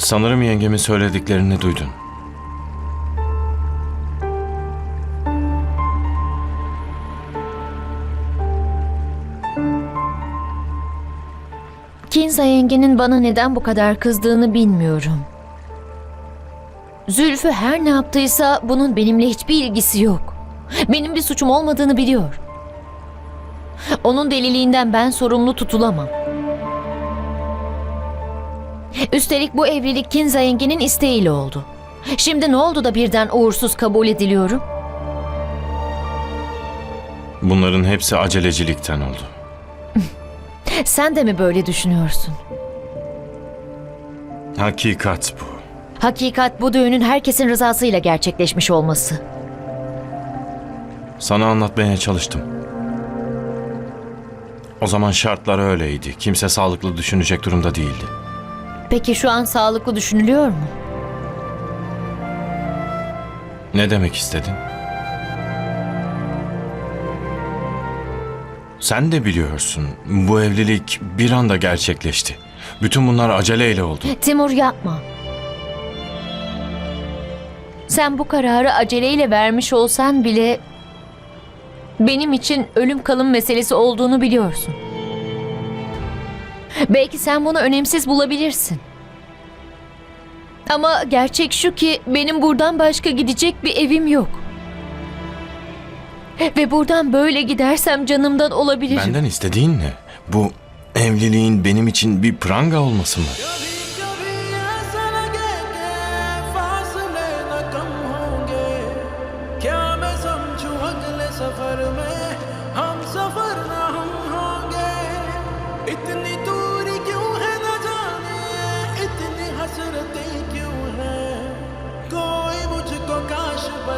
Sanırım yengemin söylediklerini duydun. Kinza yengenin bana neden bu kadar kızdığını bilmiyorum. Zülfü her ne yaptıysa bunun benimle hiçbir ilgisi yok. Benim bir suçum olmadığını biliyor. Onun deliliğinden ben sorumlu tutulamam. Üstelik bu evlilik Kinza yengenin isteğiyle oldu. Şimdi ne oldu da birden uğursuz kabul ediliyorum? Bunların hepsi acelecilikten oldu. Sen de mi böyle düşünüyorsun? Hakikat bu. Hakikat bu düğünün herkesin rızasıyla gerçekleşmiş olması. Sana anlatmaya çalıştım. O zaman şartlar öyleydi. Kimse sağlıklı düşünecek durumda değildi. Peki şu an sağlıklı düşünülüyor mu? Ne demek istedin? Sen de biliyorsun. Bu evlilik bir anda gerçekleşti. Bütün bunlar aceleyle oldu. Timur yapma. Sen bu kararı aceleyle vermiş olsan bile benim için ölüm kalım meselesi olduğunu biliyorsun. Belki sen bunu önemsiz bulabilirsin. Ama gerçek şu ki benim buradan başka gidecek bir evim yok. Ve buradan böyle gidersem canımdan olabilirim. Benden istediğin ne? Bu evliliğin benim için bir pranga olması mı?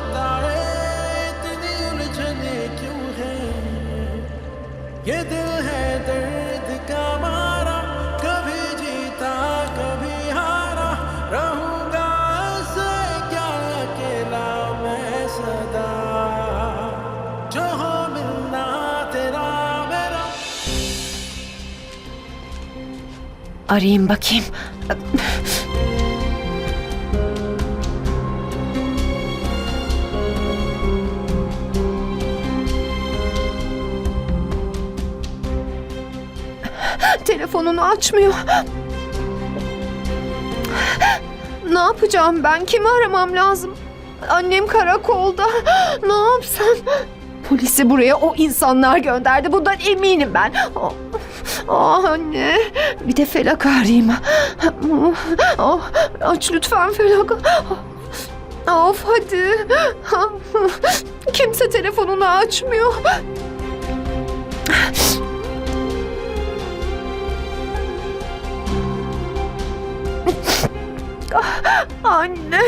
बताए इतनी उलझने क्यों है ये दिल है दर्द का मारा कभी जीता कभी हारा रहूंगा ऐसे क्या अकेला मैं सदा जो हो मिलना तेरा मेरा Arayayım bakayım. Telefonunu açmıyor. Ne yapacağım ben? Kimi aramam lazım? Annem karakolda. Ne yapsam? Polisi buraya o insanlar gönderdi. Bundan eminim ben. Oh, ah anne. Bir de Felak arayayım. Oh, aç lütfen Felak. Of hadi. Kimse telefonunu açmıyor. Anne.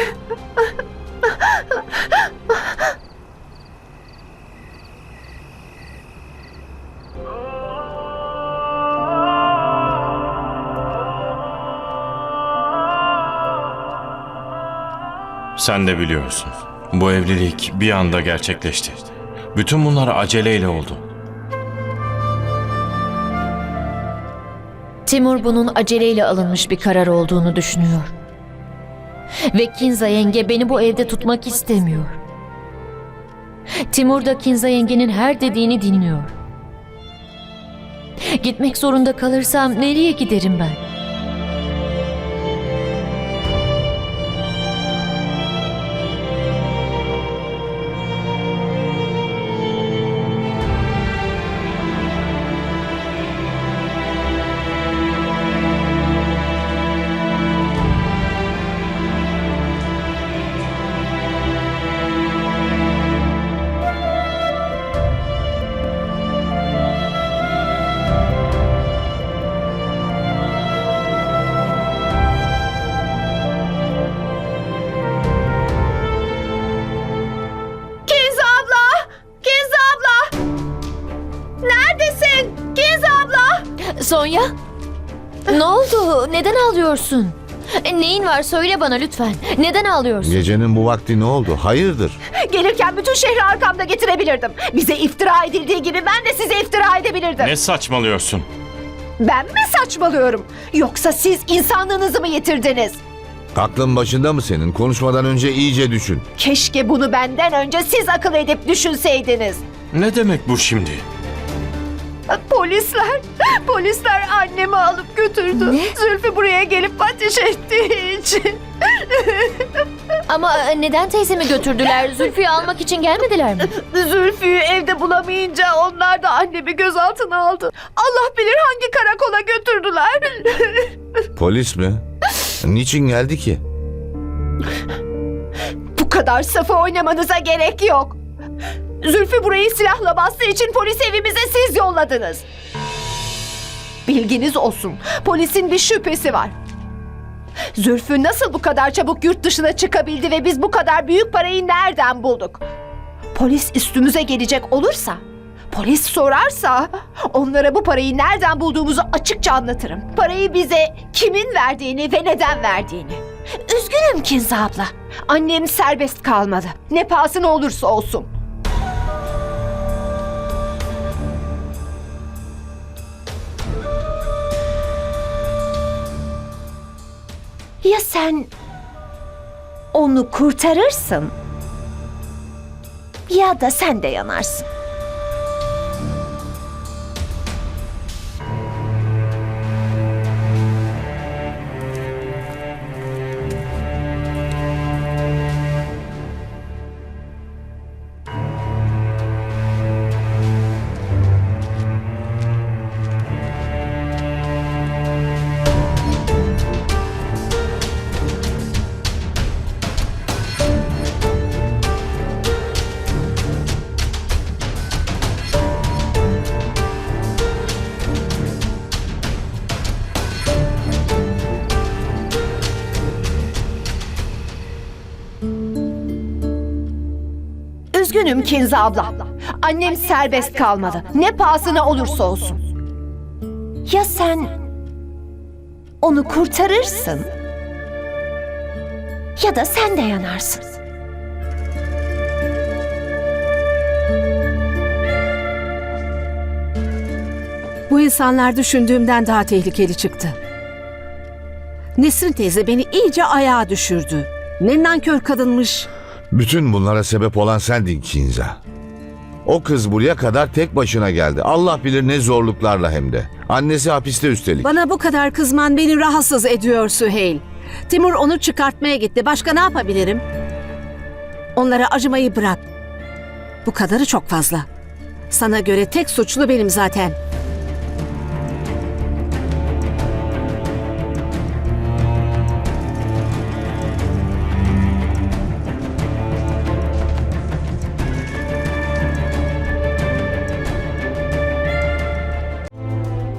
Sen de biliyorsun. Bu evlilik bir anda gerçekleşti. Bütün bunlar aceleyle oldu. Timur bunun aceleyle alınmış bir karar olduğunu düşünüyor. Ve Kinza yenge beni bu evde tutmak istemiyor. Timur da Kinza yengenin her dediğini dinliyor. Gitmek zorunda kalırsam nereye giderim ben? Sonya? Ne oldu? Neden ağlıyorsun? E, Neyin var söyle bana lütfen. Neden ağlıyorsun? Gecenin bu vakti ne oldu? Hayırdır? Gelirken bütün şehri arkamda getirebilirdim. Bize iftira edildiği gibi ben de size iftira edebilirdim. Ne saçmalıyorsun? Ben mi saçmalıyorum? Yoksa siz insanlığınızı mı yitirdiniz? Aklın başında mı senin? Konuşmadan önce iyice düşün. Keşke bunu benden önce siz akıl edip düşünseydiniz. Ne demek bu şimdi? Polisler, polisler annemi alıp götürdü. Zülfü buraya gelip ateş ettiği için. Ama e, neden teyzemi götürdüler? Zülfü'yü almak için gelmediler mi? Zülfü'yü evde bulamayınca onlar da annemi gözaltına aldı. Allah bilir hangi karakola götürdüler. Polis mi? Niçin geldi ki? Bu kadar safı oynamanıza gerek yok. Zülfü burayı silahla bastığı için polis evimize siz yolladınız. Bilginiz olsun. Polisin bir şüphesi var. Zülfü nasıl bu kadar çabuk yurt dışına çıkabildi ve biz bu kadar büyük parayı nereden bulduk? Polis üstümüze gelecek olursa, polis sorarsa onlara bu parayı nereden bulduğumuzu açıkça anlatırım. Parayı bize kimin verdiğini ve neden verdiğini. Üzgünüm Kinza abla. Annem serbest kalmadı. Ne pahasına olursa olsun. Ya sen onu kurtarırsın ya da sen de yanarsın. Üzgünüm Kinza abla. Annem serbest kalmadı. Ne pahasına olursa olsun. Ya sen onu kurtarırsın ya da sen de yanarsın. Bu insanlar düşündüğümden daha tehlikeli çıktı. Nesrin teyze beni iyice ayağa düşürdü. Ne nankör kadınmış. Bütün bunlara sebep olan sendin Kinza. O kız buraya kadar tek başına geldi. Allah bilir ne zorluklarla hem de. Annesi hapiste üstelik. Bana bu kadar kızman beni rahatsız ediyor Süheyl. Timur onu çıkartmaya gitti. Başka ne yapabilirim? Onlara acımayı bırak. Bu kadarı çok fazla. Sana göre tek suçlu benim zaten.